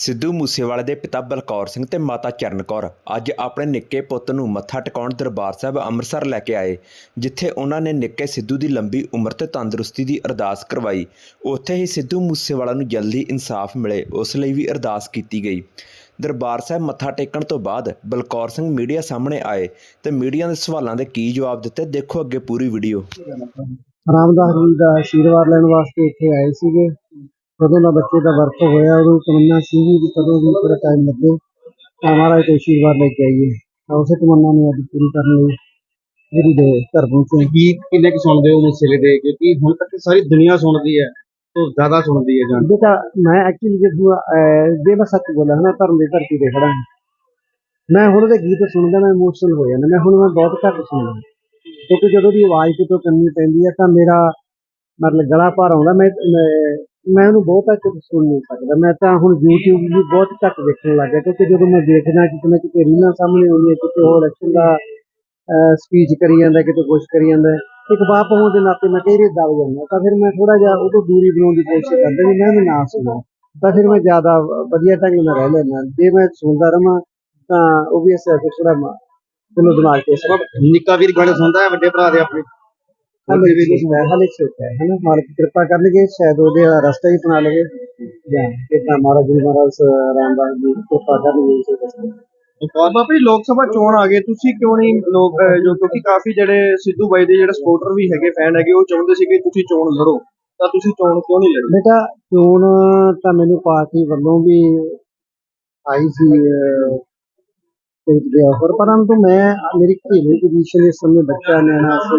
ਸਿੱਧੂ ਮੂਸੇਵਾਲੇ ਦੇ ਪਿਤਾ ਬਲਕੌਰ ਸਿੰਘ ਤੇ ਮਾਤਾ ਚਰਨ ਕੌਰ ਅੱਜ ਆਪਣੇ ਨਿੱਕੇ ਪੁੱਤ ਨੂੰ ਮੱਥਾ ਟਿਕਾਉਣ ਦਰਬਾਰ ਸਾਹਿਬ ਅੰਮ੍ਰਿਤਸਰ ਲੈ ਕੇ ਆਏ, ਜਿੱਥੇ ਉਹਨਾਂ ਨੇ ਨਿੱਕੇ ਸਿੱਧੂ ਦੀ ਲੰਬੀ ਉਮਰ ਤੇ ਤੰਦਰੁਸਤੀ ਦੀ ਅਰਦਾਸ ਕਰਵਾਈ। ਉੱਥੇ ਹੀ ਸਿੱਧੂ ਮੂਸੇਵਾਲਾ ਨੂੰ ਜਲਦੀ ਇਨਸਾਫ ਮਿਲੇ, ਉਸ ਲਈ ਵੀ ਅਰਦਾਸ ਕੀਤੀ ਗਈ। ਦਰਬਾਰ ਸਾਹਿਬ ਮੱਥਾ ਟੇਕਣ ਤੋਂ ਬਾਅਦ ਬਲਕੌਰ ਸਿੰਘ ਮੀਡੀਆ ਸਾਹਮਣੇ ਆਏ ਤੇ ਮੀਡੀਆ ਦੇ ਸਵਾਲਾਂ ਦੇ ਕੀ ਜਵਾਬ ਦਿੱਤੇ, ਦੇਖੋ ਅੱਗੇ ਪੂਰੀ ਵੀਡੀਓ। ਰਾਮਦਾਸ ਜੀ ਦਾ ਆਸ਼ੀਰਵਾਦ ਲੈਣ ਵਾਸਤੇ ਇੱਥੇ ਆਏ ਸੀਗੇ। ਕਦੋਂ ਦਾ ਬੱਚੇ ਦਾ ਵਰਤ ਹੋਇਆ ਉਹਨੂੰ ਤਮੰਨਾ ਸੀ ਵੀ ਕਦੋਂ ਵੀ ਥੋੜਾ ਟਾਈਮ ਲੱਗੇ ਤਾਂ ਮਹਾਰਾਜ ਤੋਂ ਆਸ਼ੀਰਵਾਦ ਲੈ ਕੇ ਆਈਏ। ਤਾਂ ਉਸੇ ਤਮੰਨਾ ਨੂੰ ਅੱਜ ਪੂਰੀ ਕਰਨ ਲਈ ਜਿਹੜੀ ਦੇ ਘਰ ਪਹੁੰਚੇ ਗੀਤ ਕਿੰਨੇ ਕੁ ਸੁਣਦੇ ਹੋ ਮੂਸੇਲੇ ਦੇ ਕਿਉਂਕਿ ਹੁਣ ਤੱਕ ਸਾਰੀ ਦੁਨੀਆ ਸੁਣਦੀ ਹੈ ਤੋਂ ਜ਼ਿਆਦਾ ਸੁਣਦੀ ਹੈ ਜਾਨ ਬੇਟਾ ਮੈਂ ਐਕਚੁਅਲੀ ਜਦੋਂ ਜੇ ਮੈਂ ਸੱਚ ਬੋਲਾਂ ਨਾ ਧਰਮ ਦੀ ਧਰਤੀ ਤੇ ਖੜਾ ਹਾਂ। ਮੈਂ ਹੁਣ ਉਹਦੇ ਗੀਤ ਸੁਣਦਾ ਮੈਂ ਇਮੋਸ਼ਨਲ ਹੋ ਜਾਂਦਾ ਮੈਂ ਹੁਣ ਮੈਂ ਬਹੁਤ ਘੱਟ ਸੁਣਦਾ। ਕਿਉਂਕਿ ਜਦੋਂ ਦੀ ਆਵਾਜ਼ ਕਿਤੋਂ ਕਰਨੀ ਪੈਂਦੀ ਹੈ ਤਾਂ ਮੇਰਾ ਮਤਲਬ ਗਲਾ ਭਰ ਆਉਂਦਾ ਮੈਂ ਮੈਂ- ਉਹਨੂੰ ਬਹੁਤ ਘੱਟ ਸੁਣ ਨਹੀਂ ਸਕਦਾ। ਮੈਂ ਤਾਂ ਹੁਣ YouTube ਵੀ ਬਹੁਤ ਘੱਟ ਦੇਖਣ ਲੱਗ ਗਿਆ ਕਿਉਂਕਿ ਜਦੋਂ ਮੈਂ ਦੇਖਦਾ ਕਿਤੇ ਨਾ ਕਿਤੇ ਰੀਲਾਂ ਸਾਹਮਣੇ ਆਉਂਦੀਆਂ, ਕਿਤੇ ਹੋਰ ਇਲੈਕਸ਼ਨ ਦਾ ਸਪੀਚ ਕਰੀ ਜਾਂਦਾ, ਕਿਤੇ ਕੁਛ ਕਰੀ ਜਾਂਦਾ। ਇੱਕ ਬਾਪ ਹੋਣ ਦੇ ਨਾਤੇ ਮੈਂ ਕਈ ਦਬ ਜਾਂਦਾ? ਤਾਂ ਫਿਰ ਮੈਂ ਥੋੜਾ ਜਿਹਾ ਉਹ ਦੂਰੀ ਬਣਾਉਣ ਦੀ ਕੋਸ਼ਿਸ਼ ਕਰਦਾ ਵੀ ਮੈਂ ਨਾ ਸੁਣਾ ਤਾਂ ਫਿਰ ਮੈਂ ਜ਼ਿਆਦਾ ਵਧੀਆ ਢੰਗ ਨਾਲ ਰਹਿ ਲੈਣਾ ਜੇ ਮੈਂ ਸੁਣਦਾ ਰਵਾਂ, ਤਾਂ ਉਹ ਵੀ ਅਸਰ ਫਿਰ ਥੋੜਾ ਮੈਨੂੰ ਦਿਮਾਗ ਤੇ ਅਸਰ ਨਿੱਕਾ ਵੀਰ ਗਾਣੇ ਸੁਣਦਾ ਹੈ, ਵੱਡੇ ਭਰਾ ਦੇ ਆਪਣੇ। ਹਲੇ ਵੀ ਨਹੀਂ ਹੈ ਹਲੇ ਛੋਟਾ ਹੈ ਹਨਾ ਮਾਲਕ ਕਿਰਪਾ ਕਰਨਗੇ ਸ਼ਾਇਦ ਉਹਦੇ ਰਸਤਾ ਹੀ ਅਪਣਾ ਲਵੇ। ਜਾਂ ਕਿਤਾ ਮਹਾਰਾਜ ਜੀ ਮਹਾਰਾਜ ਸ- ਰਾਮਦਾਸ ਜੀ ਕਿਰਪਾ ਕਰਨਗੇ ਇਸੇ ਰਸਤੇ ਔਰ ਬਾਬਾ ਜੀ ਲੋਕ ਸਭਾ ਚੋਣ ਆ ਗਏ ਤੁਸੀਂ ਕਿਉਂ ਨਹੀਂ ਲੋਕ ਅਹ, ਜੋ ਕਿਉਂਕਿ ਕਾਫੀ ਜਿਹੜੇ ਸਿੱਧੂ ਬਾਈ ਦੇ ਜਿਹੜੇ ਸਪੋਰਟਰ ਵੀ ਹੈਗੇ ਫੈਨ ਹੈਗੇ ਉਹ ਚਾਹੁੰਦੇ ਸੀ ਕਿ ਤੁਸੀਂ ਚੋਣ ਲੜੋ। ਤਾਂ ਤੁਸੀਂ ਚੋਣ ਕਿਉਂ ਨਹੀਂ ਲੜੀ? ਬੇਟਾ ਚੋਣ ਤਾਂ ਮੈਨੂੰ ਪਾਰਟੀ ਵੱਲੋਂ ਵੀ ਆਈ ਸੀ ਤੇ ਆਫਰ ਪਰੰਤੂ ਮੈਂ ਮੇਰੀ ਘਰੇਲੂ ਪੋਜੀਸ਼ਨ ਇਸ ਸਮੇਂ ਬੱਚਾ ਨਿਆਣਾ ਸੀ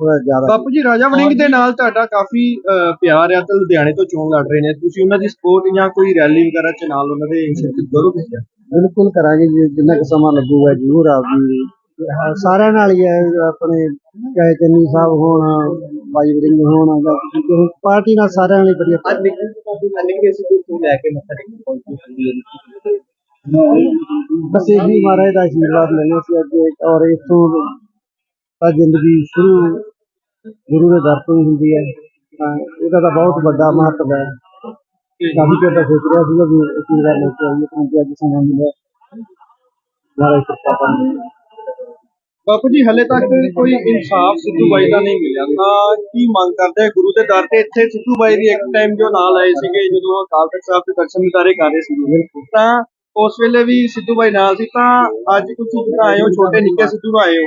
ਥੋੜਾ ਜ਼ਿਆਦਾ ਬਾਪੂ ਜੀ ਰਾਜਾ ਵੜਿੰਗ ਦੇ ਨਾਲ ਤੁਹਾਡਾ ਕਾਫੀ ਅਹ, ਪਿਆਰ ਆ ਤੇ ਲੁਧਿਆਣੇ ਤੋਂ ਚੋਣ ਲੜ ਰਹੇ ਨੇ। ਤੁਸੀਂ ਉਹਨਾਂ ਦੀ ਸਪੋਰਟ ਜਾਂ ਕੋਈ ਰੈਲੀ ਵਗੈਰਾ ਚ ਨਾਲ ਉਹਨਾਂ ਦੇ ਸ਼ਿਰਕਤ ਕਰੋਗੇ? ਬਿਲਕੁਲ ਕਰਾਂਗੇ ਜੀ ਜਿੰਨਾ ਕੁ ਸਮਾਂ ਲੱਗੂਗਾ ਜ਼ਰੂਰ ਆਪਦੀ ਹਾਂ, ਸਾਰਿਆਂ ਨਾਲ ਹੀ ਹੈ ਆਪਣੇ ਚਾਹੇ ਚੰਨੀ ਸਾਹਿਬ ਹੋਣ ਬਾਈ ਵਰਿੰਗ ਹੋਣ ਜਾਂ ਕਿਸੇ ਹੋਰ ਪਾਰਟੀ ਨਾਲ ਸਾਰਿਆਂ ਨਾਲ ਹੀ ਵਧੀਆ ਲੈ ਕੇ ਮੱਥਾ ਟੇਕਣ ਪਹੁੰਚੀ ਬਸ ਇਹ ਹੀ ਮਹਾਰਾਜ ਦਾ ਆਸ਼ੀਰਵਾਦ ਲੈਣਾ ਸੀ ਅੱਜ ਔਰ ਇਥੋਂ ਤਾਂ ਜ਼ਿੰਦਗੀ ਸ਼ੁਰੂ ਗੁਰੂ ਦੇ ਦਰ ਤੋਂ ਹੀ ਹੁੰਦੀ ਹੈ। ਤਾਂ ਇਹਦਾ ਤਾਂ ਬਹੁਤ ਵੱਡਾ ਮਹੱਤਵ ਹੈ। ਕਾਫੀ ਚਿਰ ਤੋਂ ਸੋਚ ਰਿਹਾ ਸੀਗਾ ਵੀ ਆਸ਼ੀਰਵਾਦ ਲੈ ਕੇ ਆਈਏ ਤਾਂ ਅੱਜ ਸਮਾਂ ਮਿਲਿਆ ਮਹਾਰਾਜ ਕਿਰਪਾ ਕਰਨ ਬਾਪੂ ਜੀ ਹਲੇ ਤੱਕ ਕੋਈ ਇਨਸਾਫ ਸਿੱਧੂ ਬਾਈ ਦਾ ਨਹੀਂ ਮਿਲਿਆ। ਤਾਂ ਕੀ ਮੰਗ ਕਰਦੇ ਗੁਰੂ ਦੇ ਦਰ ਤੇ? ਇੱਥੇ ਸਿੱਧੂ ਬਾਈ ਦੀ ਇੱਕ ਟਾਈਮ ਜੋ ਨਾਲ ਆਏ ਸੀਗੇ ਜਦੋਂ ਅਕਾਲ ਤਖਤ ਸਾਹਿਬ ਦੇ ਦਰਸ਼ਨ ਦਿਦਾਰੇ ਕਰ ਰਹੇ ਸੀਗੇ। ਤਾਂ ਉਸ ਵੇਲੇ ਵੀ ਸਿੱਧੂ ਬਾਈ ਨਾਲ ਸੀ। ਤਾਂ ਅੱਜ ਤੁਸੀਂ ਜਿਹੜਾ ਆਏ ਹੋ ਛੋਟੇ ਨਿੱਕੇ ਸਿੱਧੂ ਨੂੰ ਆਏ ਹੋ।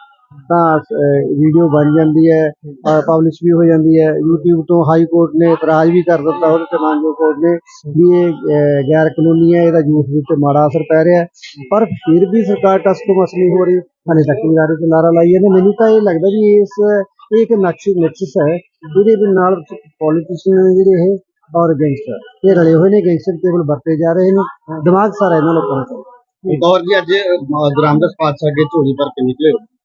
ਤਾਂ ਵੀਡੀਓ ਬਣ ਜਾਂਦੀ ਹੈ ਪਬਲਿਸ਼ ਵੀ ਹੋ ਜਾਂਦੀ ਹੈ। YouTube ਤੋਂ ਹਾਈ ਕੋਰਟ ਨੇ ਇਤਰਾਜ਼ ਵੀ ਕਰ ਦਿੱਤਾ, ਉਹਦੇ ਤੇ ਮਾਨਜੋ ਕੋਰਟ ਨੇ ਵੀ ਇਹ ਗੈਰ ਕਾਨੂੰਨੀ ਹੈ, ਇਹਦਾ ਯੂਥ ਦੇ ਉੱਤੇ ਮਾੜਾ ਅਸਰ ਪੈ ਰਿਹਾ ਪਰ ਫਿਰ ਵੀ ਸਰਕਾਰ ਟਸ ਤੋਂ ਮਸ ਨਹੀਂ ਹੋ ਰਹੀ ਹਾਲੇ ਤੱਕ ਵੀ ਨਾਰੇ ਤੇ ਨਾਰਾ ਲਾਈ ਜਾਂਦੇ ਮੈਨੂੰ ਤਾਂ ਇਹ ਲੱਗਦਾ ਵੀ ਇਸ, ਇਹ ਇੱਕ ਨਕਸ਼, ਨਕਸ਼ਸ ਹੈ, ਜਿਹਦੇ ਦੇ ਨਾਲ ਪੋਲੀਟੀਸ਼ੀਅਨ ਜਿਹੜੇ ਇਹ, ਔਰ ਗੈਂਗਸਟਰ ਇਹ ਰਲੇ ਹੋਏ ਨੇ ਗੈਂਗਸਟਰ ਕੇਵਲ ਵਰਤੇ ਜਾ ਰਹੇ ਨੇ। ਦਿਮਾਗ ਸਾਰਾ ਇਹਨਾਂ ਲੋਕਾਂ ਦਾ ਔਰ ਜੀ, ਅੱਜ ਗ੍ਰਾਮਦਾਸ ਪਾਤਸ਼ਾਹ ਅੱਗੇ ਝੋਲੀ ਭਰ ਕੇ ਨਿਕਲੇ ਹੋ।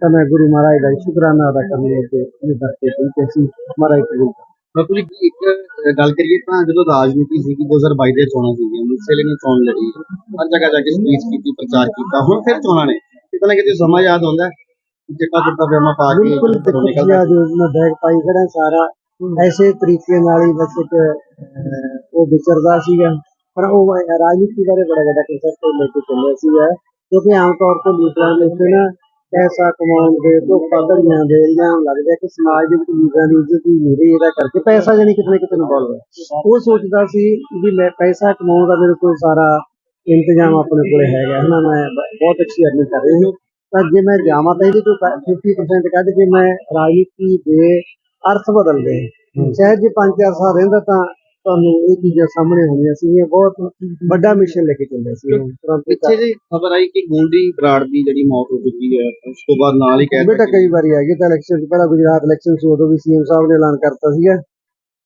ਤਾਂ ਮੈਂ ਗੁਰੂ ਮਹਾਰਾਜ ਦਾ ਸ਼ੁਕਰਾਨਾ ਅਦਾ ਕਰਨ ਲਈ ਤੇ ਇਹ ਦਰਤੇ ਪਹੁੰਚੇ ਸੀ। ਮਹਾਰਾਜ ਕਰੇ। ਬਾਪੂ ਜੀ ਇੱਕ ਗੱਲ ਕਰੀਏ ਤਾਂ ਜਦੋਂ ਰਾਜਨੀਤੀ ਸੀ 2022 ਦੇ ਚੋਣਾਂ ਸੀਗੀਆਂ ਮੁਸਲੇ ਨੇ ਚੋਣ ਲੜੀ। ਹਰ ਜਗ੍ਹਾ ਜਾ ਕੇ ਸਪੀਚ ਕੀਤੀ ਪ੍ਰਚਾਰ ਕੀਤਾ ਹੁਣ ਫਿਰ ਚੋਣਾਂ ਨੇ। ਕਿਤੇ ਨਾ ਕਿਤੇ ਸਮਾਂ ਯਾਦ ਆਉਂਦਾ ਕਿ ਚਿੱਟਾ ਕੁੜਤਾ ਪਜਾਮਾ ਪਾ ਕੇ ਬਿਲਕੁਲ ਨਿਕਲਦਾ ਜੀ ਮੈਂ ਬੈਗ ਪਾਈ ਖੜਾ ਸਾਰਾ। ਐਸੇ ਤਰੀਕੇ ਨਾਲ ਹੀ ਬਸ ਇੱਕ ਉਹ ਵਿਚਰਦਾ ਸੀਗਾ। ਪਰ ਉਹ ਰਾਜਨੀਤੀ ਬਾਰੇ ਬੜਾ ਵੱਡਾ ਕਨਸੈਪਟ ਲੈ ਕੇ ਚੱਲਿਆ ਸੀਗਾ। ਕਿਉਂਕਿ ਆਮ ਤੌਰ ਤੇ ਲੀਡਰਾਂ ਦੇ ਉੱਤੇ ਨਾ ਪੈਸਾ ਕਮਾਉਣ ਦੇ ਧੋਖਾ ਧੜੀਆਂ ਦੇ ਇਲਜ਼ਾਮ ਲੱਗਦਾ ਕਿ ਸਮਾਜ ਦੇ ਵਿੱਚ ਲੀਡਰਾਂ ਦੀ ਇੱਜ਼ਤ ਹੀ ਨਹੀਂ ਰਹੀ ਇਹਦਾ ਕਰਕੇ ਪੈਸਾ ਜਾਨੀ ਕਿਤੇ ਨਾ ਕਿਤੇ ਨੂੰ ਬੋਲਦਾ ਉਹ ਸੋਚਦਾ ਸੀ ਵੀ ਮੈਂ ਪੈਸਾ ਕਮਾਉਣ ਦਾ ਮੇਰੇ ਕੋਲ ਸਾਰਾ ਇੰਤਜ਼ਾਮ ਆਪਣੇ ਕੋਲੇ ਹੈਗਾ ਹਨਾ ਮੈਂ ਬਹੁਤ ਅੱਛੀ ਅਰਨਿੰਗ ਕਰ ਰਹੀ ਹਾਂ। ਤਾਂ ਜੇ ਮੈਂ ਜਾਵਾਂ ਤਾਂ ਇਹਦੇ ਚੋਂ 50% ਕੱਢ ਕੇ ਮੈਂ ਰਾਜਨੀਤੀ ਦੇ ਅਰਥ ਬਦਲਦੇ ਸ਼ਾਇਦ ਜੇ 5-4 ਸਾਲ ਰਹਿੰਦਾ ਤਾਂ ਤੁਹਾਨੂੰ ਇਹ ਚੀਜ਼ਾਂ ਸਾਹਮਣੇ ਹੋਣੀਆਂ ਸੀ ਇਹ ਬਹੁਤ ਵੱਡਾ ਮਿਸ਼ਨ ਲੈ ਕੇ ਚੱਲਿਆ ਸੀ ਪਿੱਛੇ ਜੀ ਖਬਰ ਆਈ ਕਿ ਗੋਲਡੀ ਬਰਾੜ ਦੀ ਜਿਹੜੀ ਮੌਤ ਹੋ ਚੁੱਕੀ ਹੈ ਉਸ ਤੋਂ ਬਾਅਦ ਨਾਲ ਹੀ ਕਹਿ ਬੇਟਾ ਕਈ ਵਾਰੀ ਆ ਤਾਂ ਇਲੈਕਸ਼ਨ ਤੋਂ ਪਹਿਲਾਂ ਗੁਜਰਾਤ ਇਲੈਕਸ਼ਨ ਸੀ ਉਦੋਂ ਵੀ ਸੀਐਮ ਸਾਹਿਬ ਨੇ ਐਲਾਨ ਕਰਤਾ ਸੀਗਾ।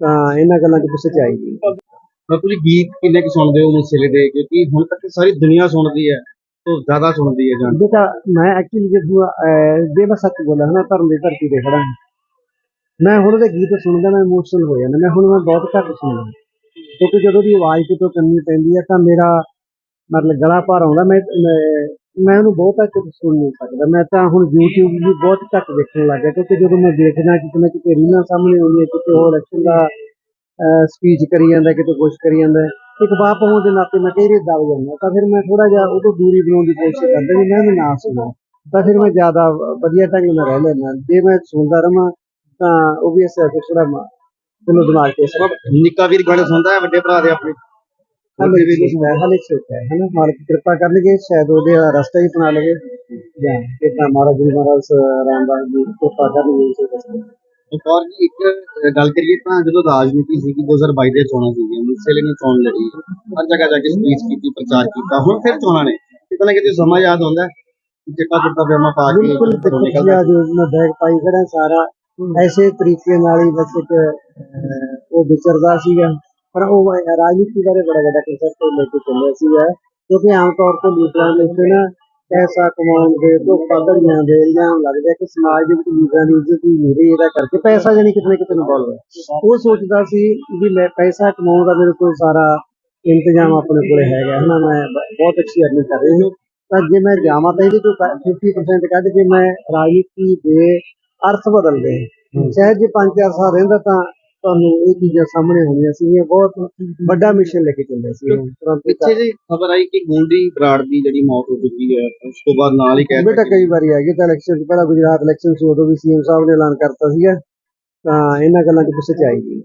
ਤਾਂ ਇਹਨਾਂ ਗੱਲਾਂ 'ਚ ਕੁਛ ਸੱਚਾਈ ਨਹੀਂ ਬਾਪੂ ਜੀ ਗੀਤ ਕਿੰਨੇ ਕੁ ਸੁਣਦੇ ਹੋ ਮੁਸਲੇ ਦੇ ਕਿਉਂਕਿ ਹੁਣ ਤੱਕ ਸਾਰੀ ਦੁਨੀਆ ਸੁਣਦੀ ਹੈ ਤੋਂ ਜ਼ਿਆਦਾ ਸੁਣਦੀ ਹੈ ਜਾਨ ਬੇਟਾ ਮੈਂ ਐਕਚੁਅਲੀ ਜਦੋਂ ਜੇ ਮੈਂ ਸੱਚ ਬੋਲਾਂ ਹਨਾ ਧਰਮ ਦੀ ਧਰਤੀ ਤੇ ਖੜਾ ਹਾਂ। ਮੈਂ ਹੁਣ ਉਹਦੇ ਗੀਤ ਸੁਣਦਾ, ਮੈਂ ਇਮੋਸ਼ਨਲ ਹੋ ਜਾਂਦਾ, ਮੈਂ ਹੁਣ ਮੈਂ ਬਹੁਤ ਘੱਟ ਸੁਣਦਾ। ਕਿਉਂਕਿ ਜਦੋਂ ਦੀ ਆਵਾਜ਼ ਕਿਤੋਂ ਕੰਨੀ ਪੈਂਦੀ ਹੈ ਤਾਂ ਮੇਰਾ ਮਤਲਬ ਗਲਾ ਭਰ ਆਉਂਦਾ, ਮੈਂ, ਮੈਂ- ਉਹਨੂੰ ਬਹੁਤ ਘੱਟ ਸੁਣ ਨਹੀਂ ਸਕਦਾ। ਮੈਂ ਤਾਂ ਹੁਣ YouTube ਵੀ ਬਹੁਤ ਘੱਟ ਦੇਖਣ ਲੱਗ ਗਿਆ, ਕਿਉਂਕਿ ਜਦੋਂ ਮੈਂ ਦੇਖਦਾ ਕਿਤੇ ਕਿਤੇ ਰੀਲਾਂ ਸਾਹਮਣੇ ਆਉਂਦੀਆਂ, ਕਿਤੇ ਹੋਰ ਐਕਸ਼ਨ ਦਾ ਸਪੀਚ ਕਰੀ ਜਾਂਦਾ, ਕਿਤੇ ਕੁਛ ਕਰੀ ਜਾਂਦਾ, ਇੱਕ ਬਾਪ ਹੋਣ ਦੇ ਨਾਤੇ ਮੈਂ ਕਈ ਵਾਰੀ ਦਬ ਜਾਂਦਾ, ਤਾਂ ਫਿਰ ਮੈਂ ਥੋੜਾ ਜਿਹਾ ਉਹ ਤੋਂ ਦੂਰੀ ਬਣਾਉਣ ਦੀ ਕੋਸ਼ਿਸ਼ ਕਰਦਾ ਵੀ ਮੈਂ ਵੀ ਨਾ ਸੁਣਾ। ਤਾਂ ਫਿਰ ਮੈਂ ਜ਼ਿਆਦਾ ਵਧੀਆ ਢੰਗ ਨਾਲ ਰਹਿ ਲੈਂਦਾ। ਜੇ ਮੈਂ ਸੁਣਦਾ ਰਵਾਂ ਤਾਂ ਉਹ ਵੀ ਅਸਰ ਥੋੜਾ ਮੈਨੂੰ ਦਿਮਾਗ ਤੇ ਅਸਰ ਨਿੱਕਾ ਵੀਰ ਗਾਣੇ ਸੁਣਦਾ ਹੈ ਵੱਡੇ ਭਰਾ ਦੇ ਆਪਣੇ। ਹਲੇ ਵੀ ਛੋਟਾ ਹੈ ਹਲੇ ਛੋਟਾ ਹੈ ਹਨਾ? ਮਾਲਕ ਕਿਰਪਾ ਕਰਨਗੇ ਸ਼ਾਇਦ ਉਹਦੇ ਰਸਤਾ ਹੀ ਅਪਣਾ ਲਵੇ। ਜਾਂ ਕਿਤਾ ਮਹਾਰਾਜ ਜੀ ਮਹਾਰਾਜ ਰਾਮਦਾਸ ਜੀ ਕਿਰਪਾ ਕਰਨਗੇ ਇਸੇ ਰਸਤੇ ਇੱਕ ਔਰ ਜੀ ਇੱਕ ਗੱਲ ਕਰੀਏ ਤਾਂ ਜਦੋਂ ਰਾਜਨੀਤੀ ਸੀ 2022 ਦੇ ਚੋਣਾਂ ਸੀਗੀਆਂ ਮੁਸਲੇ ਨੇ ਚੋਣ ਲੜੀ ਹਰ ਜਗ੍ਹਾ ਜਾ ਕੇ ਸਪੀਚ ਕੀਤੀ ਪ੍ਰਚਾਰ ਕੀਤਾ ਹੁਣ ਫਿਰ ਚੋਣਾਂ ਨੇ। ਕਿਤੇ ਨਾ ਕਿਤੇ ਸਮਾਂ ਯਾਦ ਆਉਂਦਾ ਹੈ ਕਿ ਚਿੱਟਾ ਕੁੜਤਾ ਪਜਾਮਾ ਪਾ ਕੇ ਬਿਲਕੁਲ ਨਿਕਲਦਾ। ਜੀ ਮੈਂ ਬੈਗ ਪਾਈ ਖੜਾ ਸਾਰਾ ਐਸੇ ਤਰੀਕੇ ਨਾਲ ਹੀ ਬਸ ਇੱਕ ਉਹ ਵਿਚਰਦਾ ਸੀਗਾ। ਪਰ ਉਹ ਰਾਜਨੀਤੀ ਬਾਰੇ ਬੜਾ ਵੱਡਾ ਕਨਸੈਪਟ ਲੈ ਕੇ ਚੱਲਿਆ ਸੀਗਾ। ਕਿਉਂਕਿ ਆਮ ਤੌਰ ਤੇ ਲੀਡਰਾਂ ਦੇ ਉੱਤੇ ਨਾ ਪੈਸਾ ਕਮਾਉਣ ਦੇ ਧੋਖਾ ਧੜੀਆਂ ਦੇ ਇਲਜ਼ਾਮ ਲੱਗਦਾ ਕਿ ਸਮਾਜ ਦੇ ਵਿੱਚ ਲੀਡਰਾਂ ਦੀ ਇੱਜ਼ਤ ਹੀ ਨਹੀਂ ਰਹੀ, ਇਹਦਾ ਕਰਕੇ ਪੈਸਾ ਜਾਨੀ ਕਿਤੇ ਨਾ ਕਿਤੇ ਨੂੰ ਬੋਲਦਾ ਉਹ ਸੋਚਦਾ ਸੀ ਵੀ ਮੈਂ ਪੈਸਾ ਕਮਾਉਣ ਦਾ ਮੇਰੇ ਕੋਲ ਸਾਰਾ ਇੰਤਜ਼ਾਮ ਆਪਣੇ ਕੋਲ ਹੈਗਾ। ਹਨਾ, ਮੈਂ ਬਹੁਤ ਅੱਛੀ ਅਰਨਿੰਗ ਕਰ ਰਹੀ ਹਾਂ। ਤਾਂ ਜੇ ਮੈਂ ਜਾਵਾਂ ਤਾਂ ਇਹਦੇ ਤੋਂ 50% ਕੱਢ ਕੇ ਮੈਂ ਰਾਜਨੀਤੀ ਦੇ ਅਰਥ ਬਦਲਦੇ। ਸ਼ਾਇਦ ਜੇ 5-4 ਸਾਲ ਰਹਿੰਦਾ ਤਾਂ ਤੁਹਾਨੂੰ ਇਹ ਚੀਜ਼ਾਂ ਸਾਹਮਣੇ ਹੋਣੀਆਂ ਸੀ ਇਹ ਬਹੁਤ ਵੱਡਾ ਮਿਸ਼ਨ ਲੈ ਕੇ ਚੱਲਿਆ ਸੀ। ਪਿੱਛੇ ਜੀ ਖਬਰ ਆਈ ਕਿ ਗੋਲਡੀ ਬਰਾੜ ਦੀ ਜਿਹੜੀ ਮੌਤ ਹੋ ਚੁੱਕੀ ਹੈ ਉਸ ਤੋਂ ਬਾਅਦ ਨਾਲ ਹੀ ਕਹਿ ਬੇਟਾ ਕਈ ਵਾਰੀ ਆ ਗਏ ਤਾਂ ਇਲੈਕਸ਼ਨ ਤੋਂ ਪਹਿਲਾਂ ਗੁਜਰਾਤ ਇਲੈਕਸ਼ਨ ਸੀ ਉਦੋਂ ਵੀ ਸੀਐਮ ਸਾਹਿਬ ਨੇ ਐਲਾਨ ਕਰਤਾ ਸੀਗਾ। ਤਾਂ ਇਹਨਾਂ ਗੱਲਾਂ 'ਚ ਕੁਛ ਸੱਚਾਈ ਨਹੀਂ